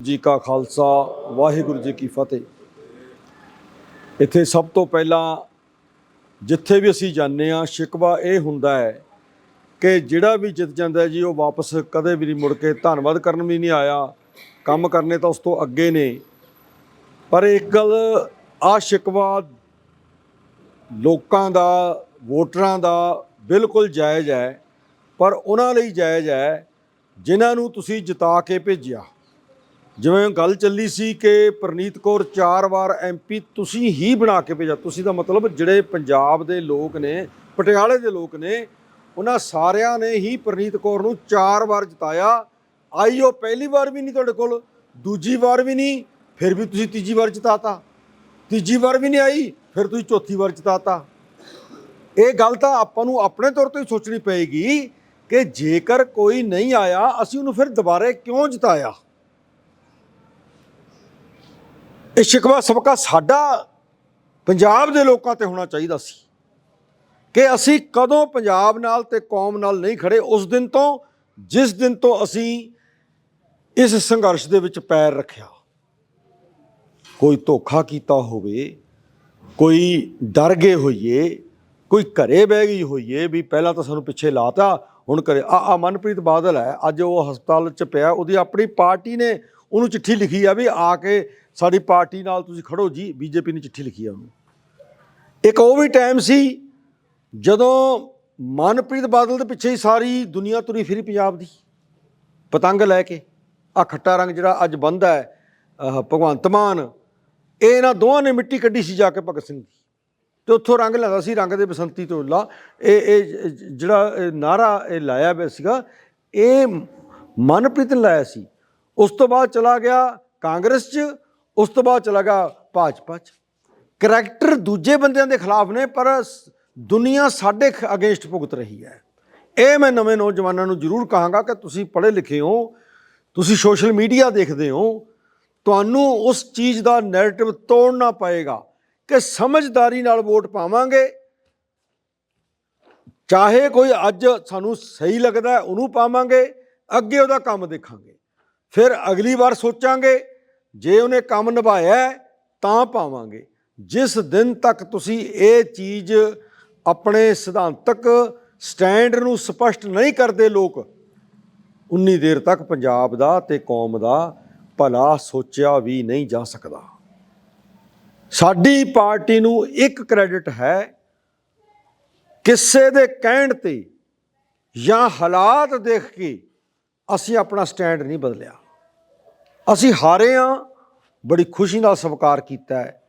ਜੀ ਕਾ ਖਾਲਸਾ, ਵਾਹਿਗੁਰੂ ਜੀ ਕੀ ਫਤਿਹ। ਇੱਥੇ ਸਭ ਤੋਂ ਪਹਿਲਾਂ ਜਿੱਥੇ ਵੀ ਅਸੀਂ ਜਾਂਦੇ ਆ ਸ਼ਿਕਵਾ ਇਹ ਹੁੰਦਾ ਹੈ ਕਿ ਜਿਹੜਾ ਵੀ ਜਿੱਤ ਜਾਂਦਾ ਜੀ, ਉਹ ਵਾਪਸ ਕਦੇ ਵੀ ਨਹੀਂ ਮੁੜ ਕੇ, ਧੰਨਵਾਦ ਕਰਨ ਵੀ ਨਹੀਂ ਆਇਆ, ਕੰਮ ਕਰਨੇ ਤਾਂ ਉਸ ਤੋਂ ਅੱਗੇ ਨੇ। ਪਰ ਇੱਕ ਗੱਲ ਆ ਸ਼ਿਕਵਾ ਲੋਕਾਂ ਦਾ, ਵੋਟਰਾਂ ਦਾ ਬਿਲਕੁਲ ਜਾਇਜ਼ ਹੈ, ਪਰ ਉਹਨਾਂ ਲਈ ਜਾਇਜ਼ ਹੈ, ਜਿਨ੍ਹਾਂ ਨੂੰ ਤੁਸੀਂ ਜਿਤਾ ਕੇ ਭੇਜਿਆ। ਜਿਵੇਂ ਗੱਲ ਚੱਲੀ ਸੀ ਕਿ ਪ੍ਰਨੀਤ ਕੌਰ ਚਾਰ ਵਾਰ ਐਮਪੀ ਤੁਸੀਂ ਹੀ ਬਣਾ ਕੇ ਭੇਜਿਆ। ਤੁਸੀਂ ਦਾ ਮਤਲਬ ਜਿਹੜੇ ਪੰਜਾਬ ਦੇ ਲੋਕ ਨੇ, ਪਟਿਆਲੇ ਦੇ ਲੋਕ ਨੇ, ਉਹਨਾਂ ਸਾਰਿਆਂ ਨੇ ਹੀ ਪ੍ਰਨੀਤ ਕੌਰ ਨੂੰ ਚਾਰ ਵਾਰ ਜਿਤਾਇਆ। ਆਈ ਉਹ ਪਹਿਲੀ ਵਾਰ ਵੀ ਨਹੀਂ ਤੁਹਾਡੇ ਕੋਲ, ਦੂਜੀ ਵਾਰ ਵੀ ਨਹੀਂ, ਫਿਰ ਵੀ ਤੁਸੀਂ ਤੀਜੀ ਵਾਰ ਜਿਤਾਤਾ। ਤੀਜੀ ਵਾਰ ਵੀ ਨਹੀਂ ਆਈ, ਫਿਰ ਤੁਸੀਂ ਚੌਥੀ ਵਾਰ ਜਿਤਾਤਾ। ਇਹ ਗੱਲ ਤਾਂ ਆਪਾਂ ਨੂੰ ਆਪਣੇ ਤੌਰ ਤੇ ਸੋਚਣੀ ਪਏਗੀ ਕਿ ਜੇਕਰ ਕੋਈ ਨਹੀਂ ਆਇਆ, ਅਸੀਂ ਉਹਨੂੰ ਫਿਰ ਦੁਬਾਰੇ ਕਿਉਂ ਜਿਤਾਇਆ? ਇਹ ਸ਼ਿਕਵਾ ਸਬਕਾ ਸਾਡਾ ਪੰਜਾਬ ਦੇ ਲੋਕਾਂ ਤੇ ਹੋਣਾ ਚਾਹੀਦਾ ਸੀ ਕਿ ਅਸੀਂ ਕਦੋਂ ਪੰਜਾਬ ਨਾਲ ਤੇ ਕੌਮ ਨਾਲ ਨਹੀਂ ਖੜੇ, ਉਸ ਦਿਨ ਤੋਂ, ਜਿਸ ਦਿਨ ਤੋਂ ਅਸੀਂ ਇਸ ਸੰਘਰਸ਼ ਦੇ ਵਿੱਚ ਪੈਰ ਰੱਖਿਆ। ਕੋਈ ਧੋਖਾ ਕੀਤਾ ਹੋਵੇ, ਕੋਈ ਡਰ ਗਏ ਹੋਈਏ, ਕੋਈ ਘਰੇ ਬਹਿ ਗਈ ਹੋਈਏ ਵੀ ਪਹਿਲਾਂ ਤਾਂ ਸਾਨੂੰ ਪਿੱਛੇ ਲਾਤਾ, ਹੁਣ ਕਰੇ ਆ ਮਨਪ੍ਰੀਤ ਬਾਦਲ ਹੈ, ਅੱਜ ਉਹ ਹਸਪਤਾਲ 'ਚ ਪਿਆ, ਉਹਦੀ ਆਪਣੀ ਪਾਰਟੀ ਨੇ ਉਹਨੂੰ ਚਿੱਠੀ ਲਿਖੀ ਆ ਵੀ ਆ ਕੇ ਸਾਡੀ ਪਾਰਟੀ ਨਾਲ ਤੁਸੀਂ ਖੜੋ ਜੀ, ਬੀਜੇਪੀ ਨੇ ਚਿੱਠੀ ਲਿਖੀ ਆ ਉਹਨੂੰ। ਇੱਕ ਉਹ ਵੀ ਟਾਈਮ ਸੀ ਜਦੋਂ ਮਨਪ੍ਰੀਤ ਬਾਦਲ ਦੇ ਪਿੱਛੇ ਹੀ ਸਾਰੀ ਦੁਨੀਆ ਤੁਰੀ ਫਿਰੀ ਪੰਜਾਬ ਦੀ। ਪਤੰਗ ਲੈ ਕੇ ਆ ਖੱਟਾ ਰੰਗ ਜਿਹੜਾ ਅੱਜ ਬੰਦਾ ਹੈ ਭਗਵੰਤ ਮਾਨ, ਇਹ ਇਹਨਾਂ ਦੋਵਾਂ ਨੇ ਮਿੱਟੀ ਕੱਢੀ ਸੀ ਜਾ ਕੇ ਭਗਤ ਸਿੰਘ ਦੀ। ਤੇ ਉੱਥੋਂ ਰੰਗ ਲੈਂਦਾ ਸੀ, ਰੰਗ ਦੇ ਬਸੰਤੀ ਤੋਂ ਲਾ ਇਹ ਇਹ ਜਿਹੜਾ ਇਹ ਨਾਰਾ ਇਹ ਲਾਇਆ ਹੋਇਆ ਸੀਗਾ, ਇਹ ਮਨਪ੍ਰੀਤ ਨੇ ਲਾਇਆ ਸੀ। ਉਸ ਤੋਂ ਬਾਅਦ ਚਲਾ ਗਿਆ ਕਾਂਗਰਸ 'ਚ, ਉਸ ਤੋਂ ਬਾਅਦ ਚਲਾ ਗਿਆ ਭਾਜਪਾ 'ਚ। ਕਰੈਕਟਰ ਦੂਜੇ ਬੰਦਿਆਂ ਦੇ ਖਿਲਾਫ ਨੇ, ਪਰ ਦੁਨੀਆ ਸਾਡੇ ਅਗੇਂਸਟ ਭੁਗਤ ਰਹੀ ਹੈ। ਇਹ ਮੈਂ ਨਵੇਂ ਨੌਜਵਾਨਾਂ ਨੂੰ ਜ਼ਰੂਰ ਕਹਾਂਗਾ ਕਿ ਤੁਸੀਂ ਪੜ੍ਹੇ ਲਿਖੇ ਹੋ, ਤੁਸੀਂ ਸੋਸ਼ਲ ਮੀਡੀਆ ਦੇਖਦੇ ਹੋ, ਤੁਹਾਨੂੰ ਉਸ ਚੀਜ਼ ਦਾ ਨੈਰੇਟਿਵ ਤੋੜਨਾ ਪਏਗਾ ਕਿ ਸਮਝਦਾਰੀ ਨਾਲ ਵੋਟ ਪਾਵਾਂਗੇ। ਚਾਹੇ ਕੋਈ ਅੱਜ ਸਾਨੂੰ ਸਹੀ ਲੱਗਦਾ ਉਹਨੂੰ ਪਾਵਾਂਗੇ, ਅੱਗੇ ਉਹਦਾ ਕੰਮ ਦੇਖਾਂਗੇ। ਫਿਰ ਅਗਲੀ ਵਾਰ ਸੋਚਾਂਗੇ, ਜੇ ਉਹਨੇ ਕੰਮ ਨਿਭਾਇਆ ਤਾਂ ਪਾਵਾਂਗੇ। ਜਿਸ ਦਿਨ ਤੱਕ ਤੁਸੀਂ ਇਹ ਚੀਜ਼ ਆਪਣੇ ਸਿਧਾਂਤਕ ਸਟੈਂਡ ਨੂੰ ਸਪਸ਼ਟ ਨਹੀਂ ਕਰਦੇ ਲੋਕ, ਉਨੀ ਦੇਰ ਤੱਕ ਪੰਜਾਬ ਦਾ ਤੇ ਕੌਮ ਦਾ ਭਲਾ ਸੋਚਿਆ ਵੀ ਨਹੀਂ ਜਾ ਸਕਦਾ। ਸਾਡੀ ਪਾਰਟੀ ਨੂੰ ਇੱਕ ਕ੍ਰੈਡਿਟ ਹੈ, ਕਿਸੇ ਦੇ ਕਹਿਣ ਤੇ ਜਾਂ ਹਾਲਾਤ ਦੇਖ ਕੇ ਅਸੀਂ ਆਪਣਾ ਸਟੈਂਡ ਨਹੀਂ ਬਦਲਿਆ। ਅਸੀਂ ਹਾਰੇ ਆ ਬੜੀ ਖੁਸ਼ੀ ਨਾਲ ਸਵੀਕਾਰ ਕੀਤਾ ਹੈ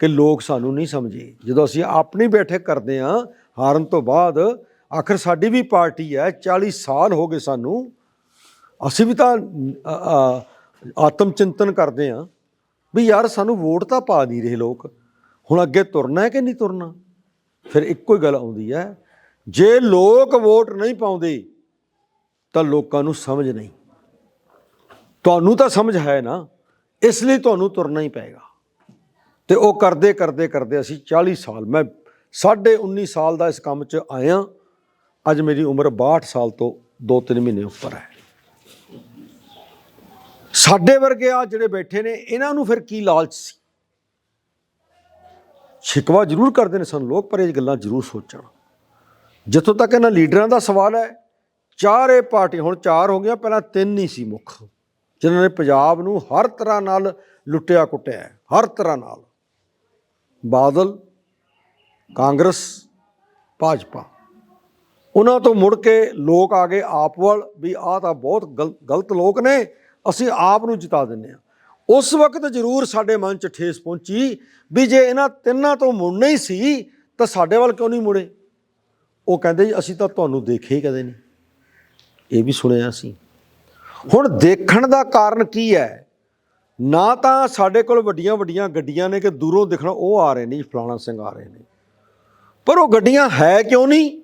ਕਿ ਲੋਕ ਸਾਨੂੰ ਨਹੀਂ ਸਮਝੇ। ਜਦੋਂ ਅਸੀਂ ਆਪਣੀ ਬੈਠਕ ਕਰਦੇ ਆ ਹਾਰਨ ਤੋਂ ਬਾਅਦ ਆਖਰ ਸਾਡੀ ਵੀ ਪਾਰਟੀ ਹੈ 40 ਸਾਲ ਹੋ ਗਏ ਸਾਨੂੰ। ਅਸੀਂ ਵੀ ਤਾਂ ਆਤਮ ਚਿੰਤਨ ਕਰਦੇ ਆ ਵੀ ਯਾਰ ਸਾਨੂੰ ਵੋਟ ਤਾਂ ਪਾ ਨਹੀਂ ਰਹੇ ਲੋਕ। ਹੁਣ ਅੱਗੇ ਤੁਰਨਾ ਹੈ ਕਿ ਨਹੀਂ ਤੁਰਨਾ? ਫਿਰ ਇੱਕੋ ਹੀ ਗੱਲ ਆਉਂਦੀ ਹੈ। ਜੇ ਲੋਕ ਵੋਟ ਨਹੀਂ ਪਾਉਂਦੇ ਤਾਂ ਲੋਕਾਂ ਨੂੰ ਸਮਝ ਨਹੀਂ। ਤੁਹਾਨੂੰ ਤਾਂ ਸਮਝ ਹੈ ਨਾ, ਇਸ ਲਈ ਤੁਹਾਨੂੰ ਤੁਰਨਾ ਹੀ ਪਏਗਾ। ਤੇ ਉਹ ਕਰਦੇ ਕਰਦੇ ਕਰਦੇ ਅਸੀਂ 40 ਸਾਲ, ਮੈਂ ਸਾਢੇ 19 ਸਾਲ ਦਾ ਇਸ ਕੰਮ 'ਚ ਆਇਆ। ਅੱਜ ਮੇਰੀ ਉਮਰ 62 ਸਾਲ ਤੋਂ 2-3 ਮਹੀਨੇ ਉੱਪਰ ਹੈ। ਸਾਡੇ ਵਰਗੇ ਆ ਜਿਹੜੇ ਬੈਠੇ ਨੇ, ਇਹਨਾਂ ਨੂੰ ਫਿਰ ਕੀ ਲਾਲਚ ਸੀ? ਸ਼ਿਕਵਾ ਜ਼ਰੂਰ ਕਰਦੇ ਨੇ ਸਾਨੂੰ, ਲੋਕ ਪਰ ਇਹ ਗੱਲਾਂ ਜ਼ਰੂਰ ਸੋਚਣ। ਜਿੱਥੋਂ ਤੱਕ ਇਹਨਾਂ ਲੀਡਰਾਂ ਦਾ ਸਵਾਲ ਹੈ ਚਾਰੇ ਪਾਰਟੀ ਹੁਣ ਚਾਰ ਹੋ ਗਈਆਂ, ਪਹਿਲਾਂ ਤਿੰਨ ਹੀ ਸੀ ਮੁੱਖ, ਜਿਨ੍ਹਾਂ ਨੇ ਪੰਜਾਬ ਨੂੰ ਹਰ ਤਰ੍ਹਾਂ ਨਾਲ ਲੁੱਟਿਆ ਕੁੱਟਿਆ ਹਰ ਤਰ੍ਹਾਂ ਨਾਲ। ਬਾਦਲ, ਕਾਂਗਰਸ, ਭਾਜਪਾ। ਉਹਨਾਂ ਤੋਂ ਮੁੜ ਕੇ ਲੋਕ ਆ ਗਏ ਆਪ ਵੱਲ, ਵੀ ਆਹ ਤਾਂ ਬਹੁਤ ਗਲ- ਗਲਤ ਲੋਕ ਨੇ, ਅਸੀਂ ਆਪ ਨੂੰ ਜਿਤਾ ਦਿੰਨੇ ਆ ਉਸ ਵਕਤ ਜ਼ਰੂਰ ਸਾਡੇ ਮਨ 'ਚ ਠੇਸ ਪਹੁੰਚੀ ਵੀ ਜੇ ਇਹਨਾਂ ਤਿੰਨਾਂ ਤੋਂ ਮੁੜਨਾ ਹੀ ਸੀ, ਤਾਂ ਸਾਡੇ ਵੱਲ ਕਿਉਂ ਨਹੀਂ ਮੁੜੇ? ਉਹ ਕਹਿੰਦੇ ਜੀ, ਅਸੀਂ ਤਾਂ ਤੁਹਾਨੂੰ ਦੇਖੇ ਹੀ ਕਦੇ ਨਹੀਂ। ਇਹ ਵੀ ਸੁਣਿਆ ਸੀ। ਹੁਣ ਦੇਖਣ ਦਾ ਕਾਰਨ ਕੀ ਹੈ? ਨਾ ਤਾਂ ਸਾਡੇ ਕੋਲ ਵੱਡੀਆਂ ਵੱਡੀਆਂ ਗੱਡੀਆਂ ਨੇ ਕਿ ਦੂਰੋਂ ਦਿਖਣਾ ਉਹ ਆ ਰਹੇ ਨੇ ਫਲਾਣਾ ਸਿੰਘ ਆ ਰਹੇ ਨੇ। ਪਰ ਉਹ ਗੱਡੀਆਂ ਹੈ ਕਿਉਂ ਨਹੀਂ?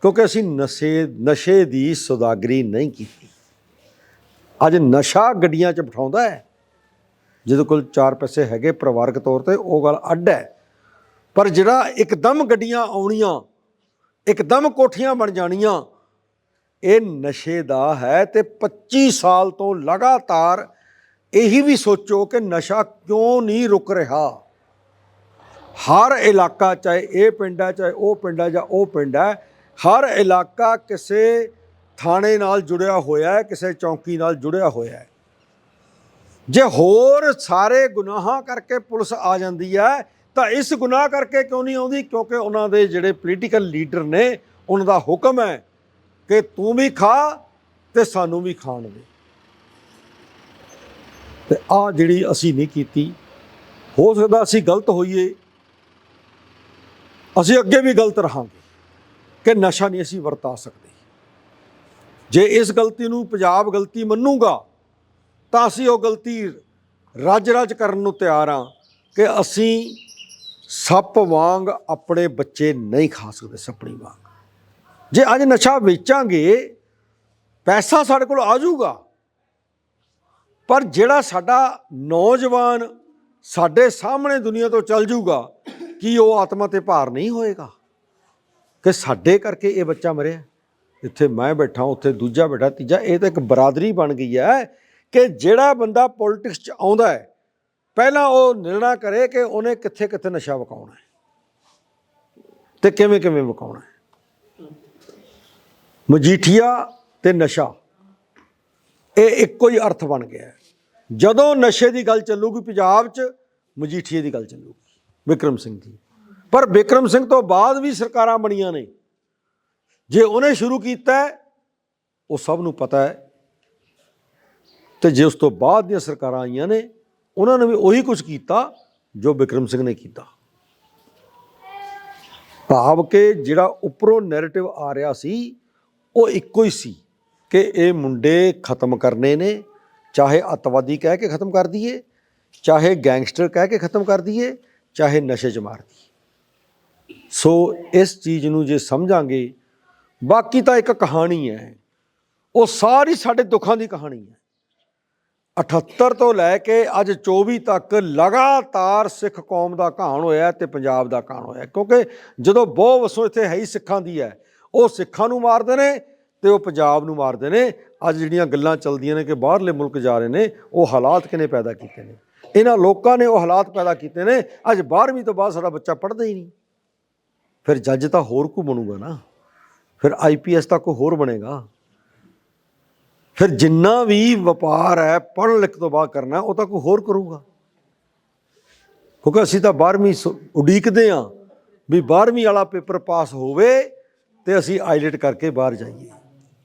ਕਿਉਂਕਿ ਅਸੀਂ ਨਸ਼ੇ ਨਸ਼ੇ ਦੀ ਸੌਦਾਗਰੀ ਨਹੀਂ ਕੀਤੀ। ਅੱਜ ਨਸ਼ਾ ਗੱਡੀਆਂ 'ਚ ਬਿਠਾਉਂਦਾ ਹੈ। ਜਿਹਦੇ ਕੋਲ ਚਾਰ ਪੈਸੇ ਹੈਗੇ ਪਰਿਵਾਰਕ ਤੌਰ ਤੇ, ਉਹ ਗੱਲ ਅੱਡ ਹੈ। ਪਰ ਜਿਹੜਾ ਇੱਕਦਮ ਗੱਡੀਆਂ ਆਉਣੀਆਂ, ਇੱਕਦਮ ਕੋਠੀਆਂ ਬਣ ਜਾਣੀਆਂ ਇਹ ਨਸ਼ੇ ਦਾ ਹੈ ਤੇ 25 ਸਾਲ ਤੋਂ ਲਗਾਤਾਰ ਇਹੀ ਵੀ ਸੋਚੋ ਕਿ ਨਸ਼ਾ ਕਿਉਂ ਨਹੀਂ ਰੁਕ ਰਿਹਾ। ਹਰ ਇਲਾਕਾ, ਚਾਹੇ ਇਹ ਪਿੰਡ ਹੈ, ਚਾਹੇ ਉਹ ਪਿੰਡ ਹੈ ਜਾਂ ਉਹ ਪਿੰਡ ਹੈ, ਹਰ ਇਲਾਕਾ ਕਿਸੇ ਥਾਣੇ ਨਾਲ ਜੁੜਿਆ ਹੋਇਆ ਹੈ, ਕਿਸੇ ਚੌਂਕੀ ਨਾਲ ਜੁੜਿਆ ਹੋਇਆ ਹੈ। ਜੇ ਹੋਰ ਸਾਰੇ ਗੁਨਾਹਾਂ ਕਰਕੇ ਪੁਲਿਸ ਆ ਜਾਂਦੀ ਹੈ, ਤਾਂ ਇਸ ਗੁਨਾਹ ਕਰਕੇ ਕਿਉਂ ਨਹੀਂ ਆਉਂਦੀ? ਕਿਉਂਕਿ ਉਹਨਾਂ ਦੇ ਜਿਹੜੇ ਪੋਲੀਟੀਕਲ ਲੀਡਰ ਨੇ, ਉਹਨਾਂ ਦਾ ਹੁਕਮ ਹੈ ਕਿ ਤੂੰ ਵੀ ਖਾ ਤੇ ਸਾਨੂੰ ਵੀ ਖਾਣ ਦੇ। ਤੇ ਆ ਜਿਹੜੀ ਅਸੀਂ ਨਹੀਂ ਕੀਤੀ, ਹੋ ਸਕਦਾ ਅਸੀਂ ਗਲਤ ਹੋਈਏ, ਅਸੀਂ ਅੱਗੇ ਵੀ ਗਲਤ ਰਹਾਂਗੇ, ਕਿ ਨਸ਼ਾ ਨਹੀਂ ਅਸੀਂ ਵਰਤਾ ਸਕਦੇ। ਜੇ ਇਸ ਗਲਤੀ ਨੂੰ ਪੰਜਾਬ ਗਲਤੀ ਮੰਨੂਗਾ, ਤਾਂ ਅਸੀਂ ਉਹ ਗਲਤੀ ਰੱਜ ਰਾਜ ਕਰਨ ਨੂੰ ਤਿਆਰ ਹਾਂ ਕਿ ਅਸੀਂ ਸੱਪ ਵਾਂਗ ਆਪਣੇ ਬੱਚੇ ਨਹੀਂ ਖਾ ਸਕਦੇ, ਸੱਪਣੀ ਵਾਂਗ। ਜੇ ਅੱਜ ਨਸ਼ਾ ਵੇਚਾਂਗੇ, ਪੈਸਾ ਸਾਡੇ ਕੋਲ ਆ ਜਾਊਗਾ। ਪਰ ਜਿਹੜਾ ਸਾਡਾ ਨੌਜਵਾਨ ਸਾਡੇ ਸਾਹਮਣੇ ਦੁਨੀਆ ਤੋਂ ਚੱਲ ਜਾਊਗਾ, ਕੀ ਉਹ ਆਤਮਾ ਤੇ ਭਾਰ ਨਹੀਂ ਹੋਏਗਾ? ਕਿ ਸਾਡੇ ਕਰਕੇ ਇਹ ਬੱਚਾ ਮਰਿਆ? ਇੱਥੇ ਮੈਂ ਬੈਠਾ, ਉੱਥੇ ਦੂਜਾ ਬੈਠਾ, ਤੀਜਾ, ਇਹ ਤਾਂ ਇੱਕ ਬਰਾਦਰੀ ਬਣ ਗਈ ਹੈ ਕਿ ਜਿਹੜਾ ਬੰਦਾ ਪੋਲਿਟਿਕਸ 'ਚ ਆਉਂਦਾ ਹੈ, ਪਹਿਲਾਂ ਉਹ ਨਿਰਣਾ ਕਰੇ ਕਿ ਉਹਨੇ ਕਿੱਥੇ ਕਿੱਥੇ ਨਸ਼ਾ ਵਕਾਉਣਾ ਹੈ ਤੇ ਕਿਵੇਂ ਕਿਵੇਂ ਵਕਾਉਣਾ ਹੈ। ਮਜੀਠੀਆ ਤੇ ਨਸ਼ਾ। ਇਹ ਇੱਕੋ ਹੀ ਅਰਥ ਬਣ ਗਿਆ ਜਦੋਂ ਨਸ਼ੇ ਦੀ ਗੱਲ ਚੱਲੂਗੀ, ਪੰਜਾਬ 'ਚ ਮਜੀਠੀਏ ਦੀ ਗੱਲ ਚੱਲੂਗੀ, ਵਿਕਰਮ ਸਿੰਘ ਦੀ। ਪਰ ਵਿਕਰਮ ਸਿੰਘ ਤੋਂ ਬਾਅਦ ਵੀ ਸਰਕਾਰਾਂ ਬਣੀਆਂ ਨੇ। ਜੇ ਉਹਨੇ ਸ਼ੁਰੂ ਕੀਤਾ ਉਹ ਸਭ ਨੂੰ ਪਤਾ ਹੈ। ਤੇ ਜੇ ਉਸ ਤੋਂ ਬਾਅਦ ਦੀਆਂ ਸਰਕਾਰਾਂ ਆਈਆਂ ਨੇ, ਉਹਨਾਂ ਨੇ ਵੀ ਉਹੀ ਕੁਝ ਕੀਤਾ ਜੋ ਵਿਕਰਮ ਸਿੰਘ ਨੇ ਕੀਤਾ। ਭਾਵ ਕਿ ਜਿਹੜਾ ਉੱਪਰੋਂ ਨੈਰੇਟਿਵ ਆ ਰਿਹਾ ਸੀ ਉਹ ਇੱਕੋ ਹੀ ਸੀ ਕਿ ਇਹ ਮੁੰਡੇ ਖਤਮ ਕਰਨੇ ਨੇ, ਚਾਹੇ ਅਤਵਾਦੀ ਕਹਿ ਕੇ ਖਤਮ ਕਰ ਦਈਏ, ਚਾਹੇ ਗੈਂਗਸਟਰ ਕਹਿ ਕੇ ਖਤਮ ਕਰ ਦਈਏ, ਚਾਹੇ ਨਸ਼ੇ 'ਚ ਮਾਰ ਦਈਏ। ਸੋ ਇਸ ਚੀਜ਼ ਨੂੰ ਜੇ ਸਮਝਾਂਗੇ, ਬਾਕੀ ਤਾਂ ਇੱਕ ਕਹਾਣੀ ਹੈ। ਉਹ ਸਾਰੀ ਸਾਡੇ ਦੁੱਖਾਂ ਦੀ ਕਹਾਣੀ ਹੈ। 78 ਤੋਂ ਲੈ ਕੇ ਅੱਜ 24 ਤੱਕ ਲਗਾਤਾਰ ਸਿੱਖ ਕੌਮ ਦਾ ਕਹਾਣ ਹੋਇਆ ਤੇ ਪੰਜਾਬ ਦਾ ਕਹਾਣ ਹੋਇਆ, ਕਿਉਂਕਿ ਜਦੋਂ ਬਹੁ ਵਸੋਂ ਇੱਥੇ ਹੈ ਹੀ ਸਿੱਖਾਂ ਦੀ ਹੈ ਉਹ ਸਿੱਖਾਂ ਨੂੰ ਮਾਰਦੇ ਨੇ ਤੇ ਉਹ ਪੰਜਾਬ ਨੂੰ ਮਾਰਦੇ ਨੇ। ਅੱਜ ਜਿਹੜੀਆਂ ਗੱਲਾਂ ਚੱਲਦੀਆਂ ਨੇ ਕਿ ਬਾਹਰਲੇ ਮੁਲਕ ਜਾ ਰਹੇ ਨੇ, ਉਹ ਹਾਲਾਤ ਕਿਨੇ ਪੈਦਾ ਕੀਤੇ ਨੇ? ਇਹਨਾਂ ਲੋਕਾਂ ਨੇ ਉਹ ਹਾਲਾਤ ਪੈਦਾ ਕੀਤੇ ਨੇ। ਅੱਜ 12ਵੀਂ ਤੋਂ ਬਾਅਦ ਸਾਡਾ ਬੱਚਾ ਪੜ੍ਹਦਾ ਹੀ ਨਹੀਂ। ਫਿਰ ਜੱਜ ਤਾਂ ਹੋਰ ਕੋ ਬਣੂਗਾ ਨਾ। ਫਿਰ ਆਈਪੀਐਸ ਤਾਂ ਕੋਈ ਹੋਰ ਬਣੇਗਾ। ਫਿਰ ਜਿੰਨਾ ਵੀ ਵਪਾਰ ਹੈ ਪੜ੍ਹ ਲਿਖ ਤੋਂ ਬਾਅਦ ਕਰਨਾ, ਉਹ ਤਾਂ ਕੋਈ ਹੋਰ ਕਰੂਗਾ। ਕਿਉਂਕਿ ਅਸੀਂ ਤਾਂ 12ਵੀਂ ਸ- ਉਡੀਕਦੇ ਆ ਵੀ 12ਵੀਂ ਵਾਲਾ ਪੇਪਰ ਪਾਸ ਹੋਵੇ ਤੇ ਅਸੀਂ ਆਈਲੈਟ ਕਰਕੇ ਬਾਹਰ ਜਾਈਏ।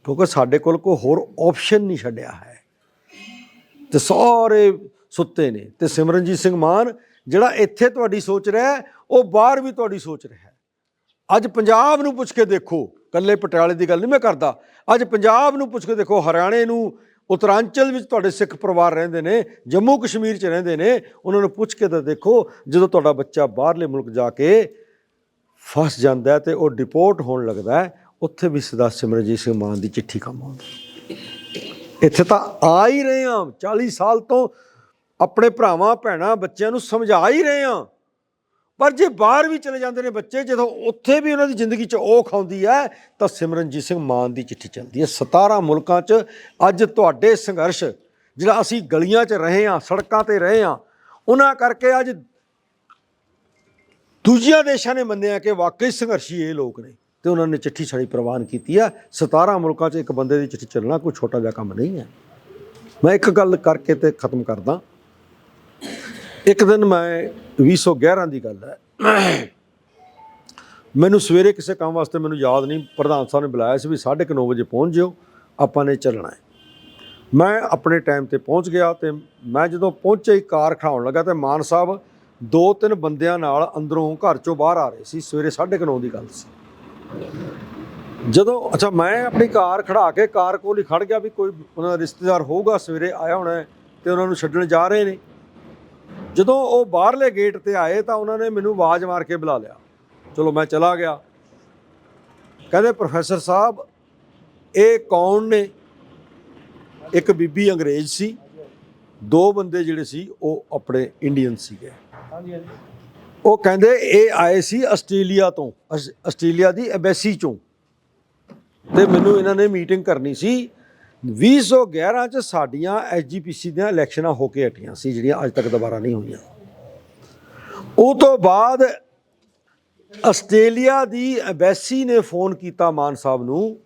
ਕਿਉਂਕਿ ਸਾਡੇ ਕੋਲ ਕੋਈ ਹੋਰ ਆਪਸ਼ਨ ਨਹੀਂ ਛੱਡਿਆ ਹੈ। ਤੇ ਸਾਰੇ ਸੁੱਤੇ ਨੇ। ਤੇ ਸਿਮਰਨਜੀਤ ਸਿੰਘ ਮਾਨ, ਜਿਹੜਾ ਇੱਥੇ ਤੁਹਾਡੀ ਸੋਚ ਰਿਹਾ ਉਹ ਬਾਹਰ ਵੀ ਤੁਹਾਡੀ ਸੋਚ ਰਿਹਾ ਅੱਜ ਪੰਜਾਬ ਨੂੰ ਪੁੱਛ ਕੇ ਦੇਖੋ ਕੱਲੇ ਪਟਿਆਲੇ ਦੀ ਗੱਲ ਨਹੀਂ ਮੈਂ ਕਰਦਾ। ਅੱਜ ਪੰਜਾਬ ਨੂੰ ਪੁੱਛ ਕੇ ਦੇਖੋ, ਹਰਿਆਣੇ ਨੂੰ ਉਤਰਾਂਚਲ ਵਿੱਚ ਤੁਹਾਡੇ ਸਿੱਖ ਪਰਿਵਾਰ ਰਹਿੰਦੇ ਨੇ, ਜੰਮੂ ਕਸ਼ਮੀਰ 'ਚ ਰਹਿੰਦੇ ਨੇ, ਉਹਨਾਂ ਨੂੰ ਪੁੱਛ ਕੇ ਤਾਂ ਦੇਖੋ, ਜਦੋਂ ਤੁਹਾਡਾ ਬੱਚਾ ਬਾਹਰਲੇ ਮੁਲਕ ਜਾ ਕੇ ਫਸ ਜਾਂਦਾ ਹੈ ਤੇ ਉਹ ਡਿਪੋਰਟ ਹੋਣ ਲੱਗਦਾ ਉੱਥੇ ਵੀ ਸਦਾ ਸਿਮਰਜੀਤ ਸਿੰਘ ਮਾਨ ਦੀ ਚਿੱਠੀ ਕੰਮ ਆਉਂਦੀ ਇੱਥੇ ਤਾਂ ਆ ਹੀ ਰਹੇ ਹਾਂ 40 ਸਾਲ ਤੋਂ ਆਪਣੇ ਭਰਾਵਾਂ, ਭੈਣਾਂ, ਬੱਚਿਆਂ ਨੂੰ ਸਮਝਾ ਹੀ ਰਹੇ ਹਾਂ। ਪਰ ਜੇ ਬਾਹਰ ਵੀ ਚਲੇ ਜਾਂਦੇ ਨੇ ਬੱਚੇ, ਜਦੋਂ ਉੱਥੇ ਵੀ ਉਹਨਾਂ ਦੀ ਜ਼ਿੰਦਗੀ 'ਚ ਔਖ ਆਉਂਦੀ ਹੈ, ਤਾਂ ਸਿਮਰਨਜੀਤ ਸਿੰਘ ਮਾਨ ਦੀ ਚਿੱਠੀ ਚੱਲਦੀ ਹੈ। 17 ਮੁਲਕਾਂ 'ਚ ਅੱਜ ਤੁਹਾਡੇ ਸੰਘਰਸ਼, ਜਿਹੜਾ ਅਸੀਂ ਗਲੀਆਂ 'ਚ ਰਹੇ ਹਾਂ, ਸੜਕਾਂ ਤੇ ਰਹੇ ਹਾਂ, ਉਹਨਾਂ ਕਰਕੇ ਅੱਜ ਦੂਜਿਆਂ ਦੇਸ਼ਾਂ ਨੇ ਮੰਨਿਆ ਕਿ ਵਾਕਈ ਸੰਘਰਸ਼ੀ ਇਹ ਲੋਕ ਨੇ ਤੇ ਉਹਨਾਂ ਨੇ ਚਿੱਠੀ ਛੜੀ ਪ੍ਰਵਾਨ ਕੀਤੀ ਆ। 17 ਮੁਲਕਾਂ 'ਚ ਇੱਕ ਬੰਦੇ ਦੀ ਚਿੱਠੀ ਚੱਲਣਾ ਕੋਈ ਛੋਟਾ ਜਿਹਾ ਕੰਮ ਨਹੀਂ ਹੈ। ਮੈਂ ਇੱਕ ਗੱਲ ਕਰਕੇ ਤੇ ਖਤਮ ਕਰਦਾ। ਇੱਕ ਦਿਨ ਮੈਂ 2011 ਦੀ ਗੱਲ ਹੈ। ਮੈਨੂੰ ਸਵੇਰੇ ਕਿਸੇ ਕੰਮ ਵਾਸਤੇ ਮੈਨੂੰ ਯਾਦ ਨਹੀਂ। ਪ੍ਰਧਾਨ ਸਾਹਿਬ ਨੇ ਬੁਲਾਇਆ ਸੀ ਵੀ 9:30 ਵਜੇ ਪਹੁੰਚ ਜਿਓ। ਆਪਾਂ ਨੇ ਚੱਲਣਾ ਹੈ। ਮੈਂ ਆਪਣੇ ਟਾਈਮ ਤੇ ਪਹੁੰਚ ਗਿਆ ਤੇ ਮੈਂ ਜਦੋਂ ਪਹੁੰਚੇ ਹੀ ਕਾਰ ਖੜਾਉਣ ਲੱਗਾ ਤੇ ਮਾਨ ਸਾਹਿਬ ਦੋ ਤਿੰਨ ਬੰਦਿਆਂ ਨਾਲ ਅੰਦਰੋਂ ਘਰ ਚੋਂ ਬਾਹਰ ਆ ਰਹੇ ਸੀ, ਸਵੇਰੇ 9:30 ਦੀ ਗੱਲ ਸੀ। ਜਦੋਂ, ਅੱਛਾ, ਮੈਂ ਆਪਣੀ ਕਾਰ ਖੜਾ ਕੇ ਕਾਰ ਕੋਲ ਹੀ ਖੜ ਗਿਆ ਵੀ ਕੋਈ ਉਹਨਾਂ ਦਾ ਰਿਸ਼ਤੇਦਾਰ ਹੋਊਗਾ, ਸਵੇਰੇ ਆਇਆ ਹੋਣਾ ਹੈ ਤੇ ਉਹਨਾਂ ਨੂੰ ਛੱਡਣ ਜਾ ਰਹੇ ਨੇ। ਜਦੋਂ ਉਹ ਬਾਹਰਲੇ ਗੇਟ ਤੇ ਆਏ ਤਾਂ ਉਹਨਾਂ ਨੇ ਮੈਨੂੰ ਆਵਾਜ਼ ਮਾਰ ਕੇ ਬੁਲਾ ਲਿਆ। ਚਲੋ, ਮੈਂ ਚਲਾ ਗਿਆ। ਕਹਿੰਦੇ, ਪ੍ਰੋਫੈਸਰ ਸਾਹਿਬ, ਇਹ ਕੌਣ ਨੇ? ਇੱਕ ਬੀਬੀ ਅੰਗਰੇਜ਼ ਸੀ। ਦੋ ਬੰਦੇ ਜਿਹੜੇ ਸੀ, ਉਹ ਆਪਣੇ ਇੰਡੀਅਨ ਸੀਗੇ। ਉਹ ਕਹਿੰਦੇ ਇਹ ਆਏ ਸੀ ਆਸਟ੍ਰੇਲੀਆ ਤੋਂ, ਆਸ- ਆਸਟ੍ਰੇਲੀਆ ਦੀ ਐਮਬੈਸੀ ਚੋਂ। ਤੇ ਮੈਨੂੰ ਇਹਨਾਂ ਨੇ ਮੀਟਿੰਗ ਕਰਨੀ ਸੀ। 2011 ਚ ਸਾਡੀਆਂ ਐਸਜੀਪੀਸੀ ਦੀਆਂ ਇਲੈਕਸ਼ਨਾਂ ਹੋ ਕੇ ਹਟੀਆਂ ਸੀ, ਜਿਹੜੀਆਂ ਅੱਜ ਤੱਕ ਦੁਬਾਰਾ ਨਹੀਂ ਹੋਈਆਂ। ਉਹ ਤੋਂ ਬਾਅਦ ਆਸਟ੍ਰੇਲੀਆ ਦੀ ਐਮਬੈਸੀ ਨੇ ਫੋਨ ਕੀਤਾ ਮਾਨ ਸਾਹਿਬ ਨੂੰ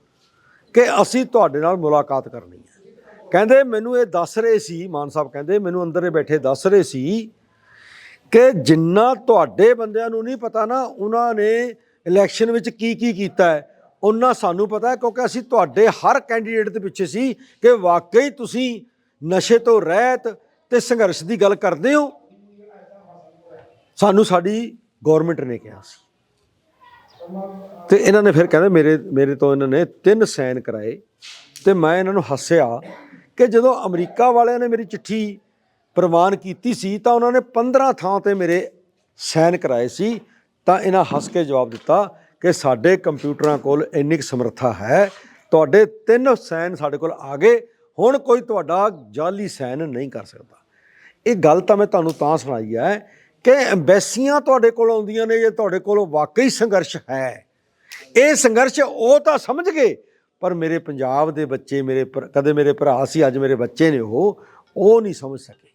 ਕਿ ਅਸੀਂ ਤੁਹਾਡੇ ਨਾਲ ਮੁਲਾਕਾਤ ਕਰਨੀ ਹੈ। ਕਹਿੰਦੇ ਮੈਨੂੰ ਇਹ ਦੱਸ ਰਹੇ ਸੀ, ਮਾਨ ਸਾਹਿਬ ਕਹਿੰਦੇ ਮੈਨੂੰ ਅੰਦਰ ਬੈਠੇ ਦੱਸ ਰਹੇ ਸੀ ਕਿ ਜਿੰਨਾ ਤੁਹਾਡੇ ਬੰਦਿਆਂ ਨੂੰ ਨਹੀਂ ਪਤਾ ਨਾ, ਉਹਨਾਂ ਨੇ ਇਲੈਕਸ਼ਨ ਵਿੱਚ ਕੀ ਕੀ ਕੀਤਾ ਹੈ। ਉਹਨਾਂ ਸਾਨੂੰ ਪਤਾ ਹੈ, ਕਿਉਂਕਿ ਅਸੀਂ ਤੁਹਾਡੇ ਹਰ ਕੈਂਡੀਡੇਟ ਦੇ ਪਿੱਛੇ ਸੀ ਕਿ ਵਾਕਈ ਤੁਸੀਂ ਨਸ਼ੇ ਤੋਂ ਰਹਿਤ ਤੇ ਸੰਘਰਸ਼ ਦੀ ਗੱਲ ਕਰਦੇ ਹੋ। ਸਾਨੂੰ ਸਾਡੀ ਗਵਰਨਮੈਂਟ ਨੇ ਕਿਹਾ ਸੀ। ਤੇ ਇਹਨਾਂ ਨੇ ਫਿਰ ਕਹਿੰਦੇ, ਮੇਰੇ ਮੇਰੇ ਤੋਂ ਇਹਨਾਂ ਨੇ ਤਿੰਨ ਸਾਈਨ ਕਰਾਏ ਤੇ ਮੈਂ ਇਹਨਾਂ ਨੂੰ ਹੱਸਿਆ ਕਿ ਜਦੋਂ ਅਮਰੀਕਾ ਵਾਲਿਆਂ ਨੇ ਮੇਰੀ ਚਿੱਠੀ ਪ੍ਰਵਾਨ ਕੀਤੀ ਸੀ ਤਾਂ ਉਹਨਾਂ ਨੇ 15 ਥਾਂ ਤੇ ਮੇਰੇ ਸਾਈਨ ਕਰਾਏ ਸੀ। ਤਾਂ ਇਹਨਾਂ ਹੱਸ ਕੇ ਜਵਾਬ ਦਿੱਤਾ ਕਿ ਸਾਡੇ ਕੰਪਿਊਟਰਾਂ ਕੋਲ ਇੰਨੀ ਕੁ ਸਮਰੱਥਾ ਹੈ। ਤੁਹਾਡੇ ਤਿੰਨ ਸਾਈਨ ਸਾਡੇ ਕੋਲ ਆ ਗਏ। ਹੁਣ ਕੋਈ ਤੁਹਾਡਾ ਜਾਲੀ ਸਾਈਨ ਨਹੀਂ ਕਰ ਸਕਦਾ। ਇਹ ਗੱਲ ਤਾਂ ਮੈਂ ਤੁਹਾਨੂੰ ਤਾਂ ਸੁਣਾਈ ਹੈ ਕਿ ਐਮਬੈਸੀਆਂ ਤੁਹਾਡੇ ਕੋਲ ਆਉਂਦੀਆਂ ਨੇ ਜੇ ਤੁਹਾਡੇ ਕੋਲ ਵਾਕਈ ਸੰਘਰਸ਼ ਹੈ। ਇਹ ਸੰਘਰਸ਼ ਉਹ ਤਾਂ ਸਮਝ ਗਏ, ਪਰ ਮੇਰੇ ਪੰਜਾਬ ਦੇ ਬੱਚੇ ਮੇਰੇ ਭਰਾ- ਕਦੇ ਮੇਰੇ ਭਰਾ ਸੀ, ਅੱਜ ਮੇਰੇ ਬੱਚੇ ਨੇ ਉਹ ਉਹ ਨਹੀਂ ਸਮਝ ਸਕੇ।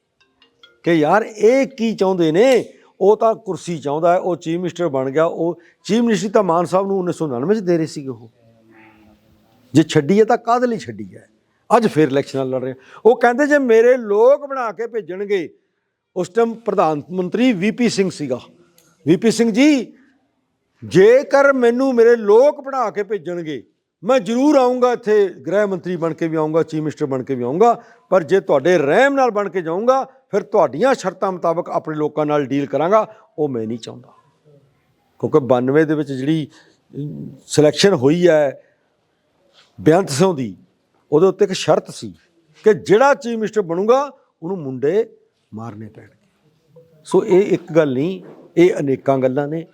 ਕਿ ਯਾਰ ਇਹ ਕੀ ਚਾਹੁੰਦੇ ਨੇ? ਉਹ ਤਾਂ ਕੁਰਸੀ ਚਾਹੁੰਦਾ ਹੈ, ਉਹ ਚੀਫ ਮਿਨਿਸਟਰ ਬਣ ਗਿਆ, ਉਹ ਚੀਫ ਮਿਨਿਸਟਰੀ ਤਾਂ ਮਾਨ ਸਾਹਿਬ ਨੂੰ 1999 ਚ ਦੇ ਰਹੇ ਸੀਗੇ ਉਹ। ਜੇ ਛੱਡੀ ਹੈ ਤਾਂ ਕਾਹਦੇ ਲਈ ਛੱਡੀ ਹੈ? ਅੱਜ ਫੇਰ ਇਲੈਕਸ਼ਨਾਂ ਲੜ ਰਹੇ ਉਹ ਕਹਿੰਦੇ ਜੇ ਮੇਰੇ ਲੋਕ ਬਣਾ ਕੇ ਭੇਜਣਗੇ, ਉਸ ਟਾਈਮ ਪ੍ਰਧਾਨ ਮੰਤਰੀ ਵੀਪੀ ਸਿੰਘ ਸੀਗਾ। ਵੀਪੀ ਸਿੰਘ ਜੀ, ਜੇਕਰ ਮੈਨੂੰ ਮੇਰੇ ਲੋਕ ਬਣਾ ਕੇ ਭੇਜਣਗੇ, ਮੈਂ ਜ਼ਰੂਰ ਆਉਂਗਾ ਇੱਥੇ, ਗ੍ਰਹਿ ਮੰਤਰੀ ਬਣ ਕੇ ਵੀ ਆਉਂਗਾ ਚੀਫ ਮਿਨਿਸਟਰ ਬਣ ਕੇ ਵੀ ਆਉਂਗਾ ਪਰ ਜੇ ਤੁਹਾਡੇ ਰਹਿਮ ਨਾਲ ਬਣ ਕੇ ਜਾਊਂਗਾ ਫਿਰ ਤੁਹਾਡੀਆਂ ਸ਼ਰਤਾਂ ਮੁਤਾਬਕ ਆਪਣੇ ਲੋਕਾਂ ਨਾਲ ਡੀਲ ਕਰਾਂਗਾ। ਉਹ ਮੈਂ ਨਹੀਂ ਚਾਹੁੰਦਾ। ਕਿਉਂਕਿ 92 ਦੇ ਵਿੱਚ ਜਿਹੜੀ ਸਿਲੈਕਸ਼ਨ ਹੋਈ ਹੈ, ਬੇਅੰਤ ਸਿੰਘ ਦੀ, ਉਹਦੇ ਉੱਤੇ ਇੱਕ ਸ਼ਰਤ ਸੀ ਕਿ ਜਿਹੜਾ ਚੀਫ ਮਿਨਿਸਟਰ ਬਣੂਗਾ, ਉਹਨੂੰ ਮੁੰਡੇ ਮਾਰਨੇ ਪੈਣਗੇ। ਸੋ ਇਹ ਇੱਕ ਗੱਲ ਨਹੀਂ, ਇਹ ਅਨੇਕਾਂ ਗੱਲਾਂ ਨੇ।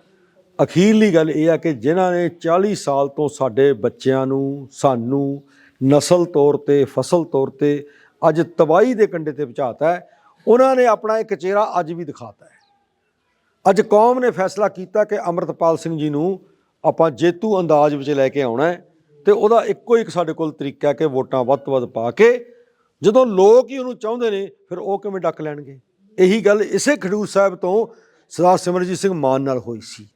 ਅਖੀਰਲੀ ਗੱਲ ਇਹ ਆ ਕਿ ਜਿਨ੍ਹਾਂ ਨੇ 40 ਸਾਲ ਤੋਂ ਸਾਡੇ ਬੱਚਿਆਂ ਨੂੰ, ਸਾਨੂੰ ਨਸਲ ਤੌਰ ਤੇ, ਫਸਲ ਤੌਰ ਤੇ ਅੱਜ ਤਬਾਹੀ ਦੇ ਕੰਢੇ ਤੇ ਪਹੁੰਚਾਤਾ ਹੈ ਉਹਨਾਂ ਨੇ ਆਪਣਾ ਇੱਕ ਚਿਹਰਾ ਅੱਜ ਵੀ ਦਿਖਾਤਾ ਹੈ। ਅੱਜ ਕੌਮ ਨੇ ਫੈਸਲਾ ਕੀਤਾ ਕਿ ਅਮਰਤਪਾਲ ਸਿੰਘ ਜੀ ਨੂੰ ਆਪਾਂ ਜੇਤੂ ਅੰਦਾਜ਼ ਵਿੱਚ ਲੈ ਕੇ ਆਉਣਾ ਹੈ ਤੇ ਉਹਦਾ ਇੱਕੋ ਇੱਕ ਸਾਡੇ ਕੋਲ ਤਰੀਕਾ ਹੈ ਕਿ ਵੋਟਾਂ ਵੱਧ ਤੋਂ ਵੱਧ ਪਾ ਕੇ ਜਦੋਂ ਲੋਕ ਹੀ ਉਹਨੂੰ ਚਾਹੁੰਦੇ ਨੇ, ਫਿਰ ਉਹ ਕਿਵੇਂ ਡੱਕ ਲੈਣਗੇ? ਇਹੀ ਗੱਲ ਇਸੇ ਖਡੂਰ ਸਾਹਿਬ ਤੋਂ ਸਰਦਾਰ ਸਿਮਰਜੀਤ ਸਿੰਘ ਮਾਨ ਨਾਲ ਹੋਈ ਸੀ।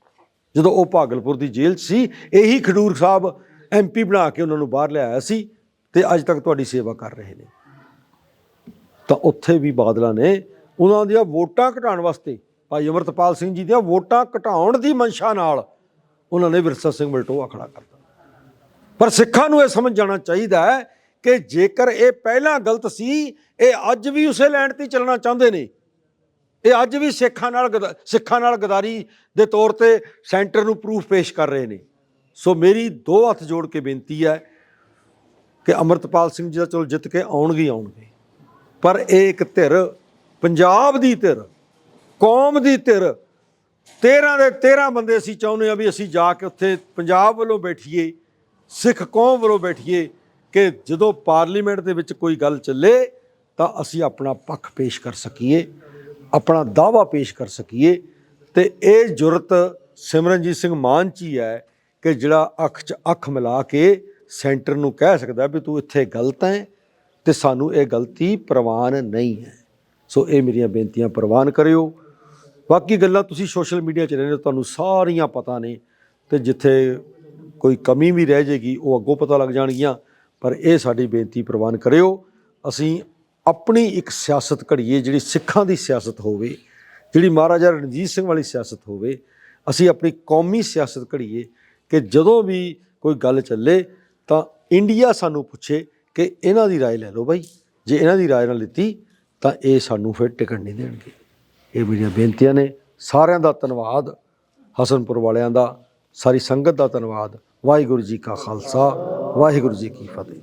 ਜਦੋਂ ਉਹ ਭਾਗਲਪੁਰ ਦੀ ਜੇਲ੍ਹ 'ਚ ਸੀ, ਇਹੀ ਖਡੂਰ ਸਾਹਿਬ ਐਮਪੀ ਬਣਾ ਕੇ ਉਹਨਾਂ ਨੂੰ ਬਾਹਰ ਲਿਆਇਆ ਸੀ ਤੇ ਅੱਜ ਤੱਕ ਤੁਹਾਡੀ ਸੇਵਾ ਕਰ ਰਹੇ ਨੇ। ਤਾਂ ਉੱਥੇ ਵੀ ਬਾਦਲਾਂ ਨੇ ਉਹਨਾਂ ਦੀਆਂ ਵੋਟਾਂ ਘਟਾਉਣ ਵਾਸਤੇ, ਭਾਈ ਅਮਰਤਪਾਲ ਸਿੰਘ ਜੀ ਦੀਆਂ ਵੋਟਾਂ ਘਟਾਉਣ ਦੀ ਮਨਸ਼ਾ ਨਾਲ ਉਹਨਾਂ ਨੇ ਵਿਰਸਾ ਸਿੰਘ ਮਲਟੋਆ ਖੜਾ ਕਰਤਾ ਪਰ ਸਿੱਖਾਂ ਨੂੰ ਇਹ ਸਮਝ ਜਾਣਾ ਚਾਹੀਦਾ ਹੈ ਕਿ ਜੇਕਰ ਇਹ ਪਹਿਲਾਂ ਗਲਤ ਸੀ, ਇਹ ਅੱਜ ਵੀ ਉਸੇ ਲੈਂਡ ਤੇ ਚੱਲਣਾ ਚਾਹੁੰਦੇ ਨੇ। ਇਹ ਅੱਜ ਵੀ ਸਿੱਖਾਂ ਨਾਲ ਗਦ- ਸਿੱਖਾਂ ਨਾਲ ਗਦਾਰੀ ਦੇ ਤੌਰ ਤੇ ਸੈਂਟਰ ਨੂੰ ਪ੍ਰੂਫ ਪੇਸ਼ ਕਰ ਰਹੇ ਨੇ। ਸੋ ਮੇਰੀ ਦੋ ਹੱਥ ਜੋੜ ਕੇ ਬੇਨਤੀ ਹੈ ਕਿ ਅਮਰਤਪਾਲ ਸਿੰਘ ਜੀ ਦਾ ਚਲੋ ਜਿੱਤ ਕੇ ਆਉਣਗੇ ਆਉਣਗੇ। ਪਰ ਇਹ ਇੱਕ ਧਿਰ, ਪੰਜਾਬ ਦੀ ਧਿਰ, ਕੌਮ ਦੀ ਧਿਰ 13 ਦੇ 13 ਬੰਦੇ ਅਸੀਂ ਚਾਹੁੰਦੇ ਆ ਵੀ ਅਸੀਂ ਜਾ ਕੇ ਉੱਥੇ ਪੰਜਾਬ ਵੱਲੋਂ ਬੈਠੀਏ, ਸਿੱਖ ਕੌਮ ਵੱਲੋਂ ਬੈਠੀਏ ਕਿ ਜਦੋਂ ਪਾਰਲੀਮੈਂਟ ਦੇ ਵਿੱਚ ਕੋਈ ਗੱਲ ਚੱਲੇ ਤਾਂ ਅਸੀਂ ਆਪਣਾ ਪੱਖ ਪੇਸ਼ ਕਰ ਸਕੀਏ, ਆਪਣਾ ਦਾਵਾ ਪੇਸ਼ ਕਰ ਸਕੀਏ। ਤੇ ਇਹ ਜੁਰਤ ਸਿਮਰਨਜੀਤ ਸਿੰਘ ਮਾਨ 'ਚ ਹੀ ਹੈ ਕਿ ਜਿਹੜਾ ਅੱਖ 'ਚ ਅੱਖ ਮਿਲਾ ਕੇ ਸੈਂਟਰ ਨੂੰ ਕਹਿ ਸਕਦਾ ਵੀ ਤੂੰ ਇੱਥੇ ਗਲਤ ਹੈ ਤੇ ਸਾਨੂੰ ਇਹ ਗਲਤੀ ਪ੍ਰਵਾਨ ਨਹੀਂ ਹੈ। ਸੋ ਇਹ ਮੇਰੀਆਂ ਬੇਨਤੀਆਂ ਪ੍ਰਵਾਨ ਕਰਿਓ। ਬਾਕੀ ਗੱਲਾਂ ਤੁਸੀਂ ਸੋਸ਼ਲ ਮੀਡੀਆ 'ਚ ਰਹਿੰਦੇ ਹੋ, ਤੁਹਾਨੂੰ ਸਾਰੀਆਂ ਪਤਾ ਨੇ ਤੇ ਜਿੱਥੇ ਕੋਈ ਕਮੀ ਵੀ ਰਹਿ ਜੇਗੀ ਉਹ ਅੱਗੋਂ ਪਤਾ ਲੱਗ ਜਾਣਗੀਆਂ। ਪਰ ਇਹ ਸਾਡੀ ਬੇਨਤੀ ਪ੍ਰਵਾਨ ਕਰਿਓ ਅਸੀਂ ਆਪਣੀ ਇੱਕ ਸਿਆਸਤ ਘੜੀਏ ਜਿਹੜੀ ਸਿੱਖਾਂ ਦੀ ਸਿਆਸਤ ਹੋਵੇ ਜਿਹੜੀ ਮਹਾਰਾਜਾ ਰਣਜੀਤ ਸਿੰਘ ਵਾਲੀ ਸਿਆਸਤ ਹੋਵੇ ਅਸੀਂ ਆਪਣੀ ਕੌਮੀ ਸਿਆਸਤ ਘੜੀਏ ਕਿ ਜਦੋਂ ਵੀ ਕੋਈ ਗੱਲ ਚੱਲੇ ਤਾਂ ਇੰਡੀਆ ਸਾਨੂੰ ਪੁੱਛੇ ਕਿ ਇਹਨਾਂ ਦੀ رائے ਲੈ ਲਓ ਬਾਈ ਜੇ ਇਹਨਾਂ ਦੀ رائے ਨਾਲ ਲਿੱਤੀ ਤਾਂ ਇਹ ਸਾਨੂੰ ਫਿਰ ਟਿਕਟ ਨਹੀਂ ਦੇਣਗੇ ਇਹ ਮੇਰੀਆਂ ਬੇਨਤੀਆਂ ਨੇ ਸਾਰਿਆਂ ਦਾ ਧੰਨਵਾਦ ਹਸਨਪੁਰ ਵਾਲਿਆਂ ਦਾ ਸਾਰੀ ਸੰਗਤ ਦਾ ਧੰਨਵਾਦ ਵਾਹਿਗੁਰੂ ਜੀ ਕਾ ਖਾਲਸਾ ਵਾਹਿਗੁਰੂ ਜੀ ਕੀ ਫਤਿਹ